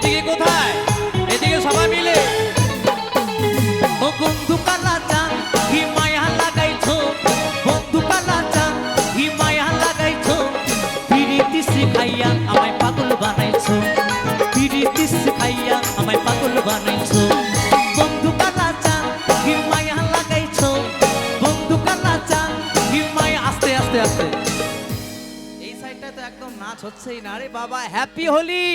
এদিকে কোথায়? এদিকে সবাই মিলে। বন্ধু কালা চান কি মায়া লাগাইছো। বন্ধু কালা চান কি মায়া লাগাইছো। পিরিতি শিখাইয়া আমায় পাগল বানাইছো। পিরিতি শিখাইয়া আমায় পাগল বানাইছো। বন্ধু কালা চান কি মায়া লাগাইছো আস্তে আস্তে আস্তে। এই সাইডটা তো একদম নাচ হচ্ছেই না আরে বাবা। হ্যাপি হোলি!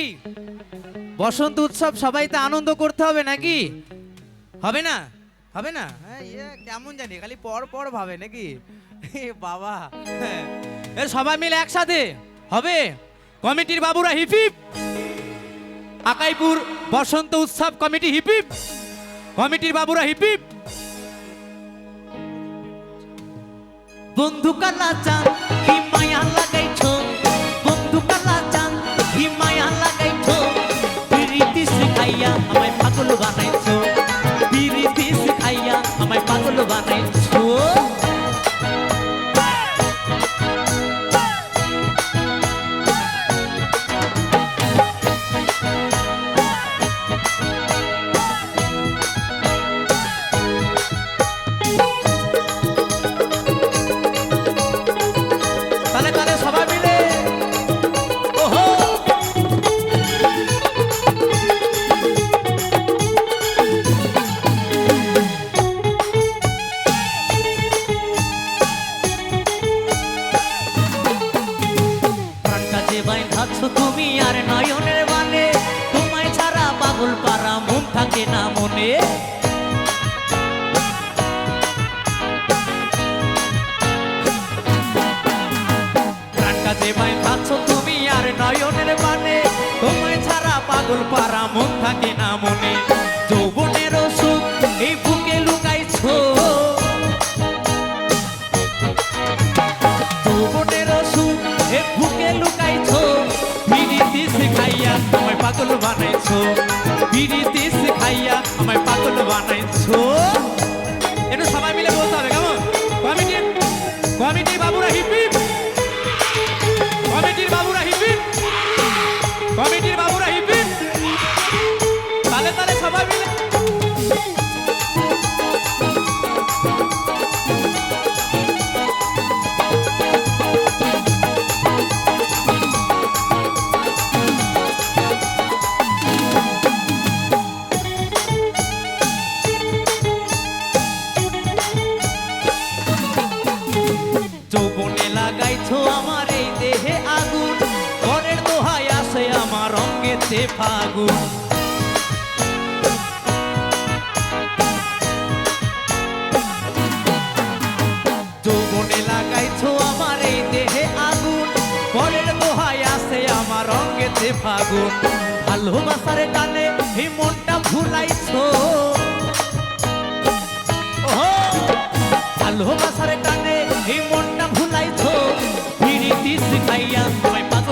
বসন্ত উৎসব, সবাই তো আনন্দ করতে হবে নাকি? হবে না? হবে না? হ্যাঁ ইয়ে কেমন জানি, খালি পর পর ভাবে নাকি? বাবা হ্যাঁ। সবাই মিলে একসাথে, হবে? কমিটির বাবুরা হিপিপ আকাইপুর বসন্ত উৎসব কমিটি হিপিপ কমিটির বাবুরা হিপিপ বন্ধু কালা চান পাগল বানাইছো? পিরিতি শিখাইয়া আমায় পাগল বানাইছো? তালে তালে সবাই মনে। প্রাণটা যে পাচ্ছ তুমি আর নয়নের মানে। তোমায় ছাড়া পাগল পারা মন থাকে না মনে। শিখাইয়া আমায় পাগল বানাইছো। পিরিতি খাইয়া আমায় পাগল বানাইছো। যৌবনে লাগাইছো আমার ফাগুন। ভালোবাসার টানে এই মনটা ভুলাইছো। ভালোবাসার টানে এই মনটা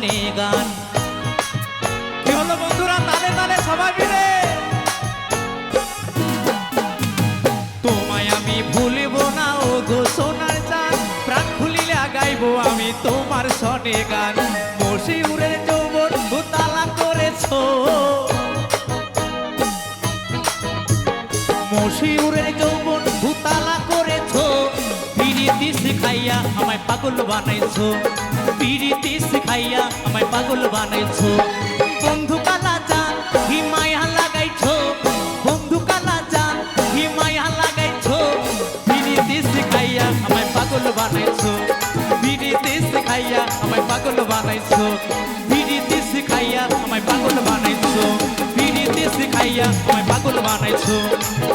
গানে গান। কি হলো বন্ধুরা, তালে তালে সবাই মিলে। তোমায় আমি ভুলিব না ও গো সোনার চান প্রাণ খুলিলে গাইব আমি তোমার সনে গান। বসি মশিউরের যৌবন ভূতালা করেছ। মশিউরের যৌবন ভূতালা করেছ। ফিরিয়ে দিস খাইয়া আমায় পাগল বানাইছো। পিরিতি শিখাইয়া আমায় পাগল বানাইছো বন্ধু কালা চান হিমায়া লাগাইছো বন্ধু কালা চান হিমায়া লাগাইছো পিরিতি শিখাইয়া আমায় পাগল বানাইছো পিরিতি শিখাইয়া আমায় পাগল বানাইছো পিরিতি শিখাইয়া আমায় পাগল বানাইছো পিরিতি শিখাইয়া আমায় পাগল বানাইছো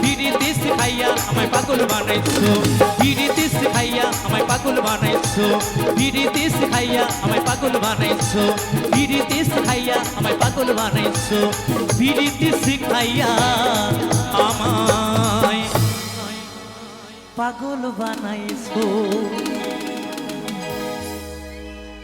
পিরিতি শিখাইয়া আমায় পাগল বানাইছো শিখাইয়া আমায় পাগল বানাইছো? পিরিতি শিখাইয়া আমায় পাগল বানাইছো। পিরিতি শিখাইয়া আমায় পাগল বানাইছো। পিরিতি শিখাইয়া আমায় পাগল বানাইছো।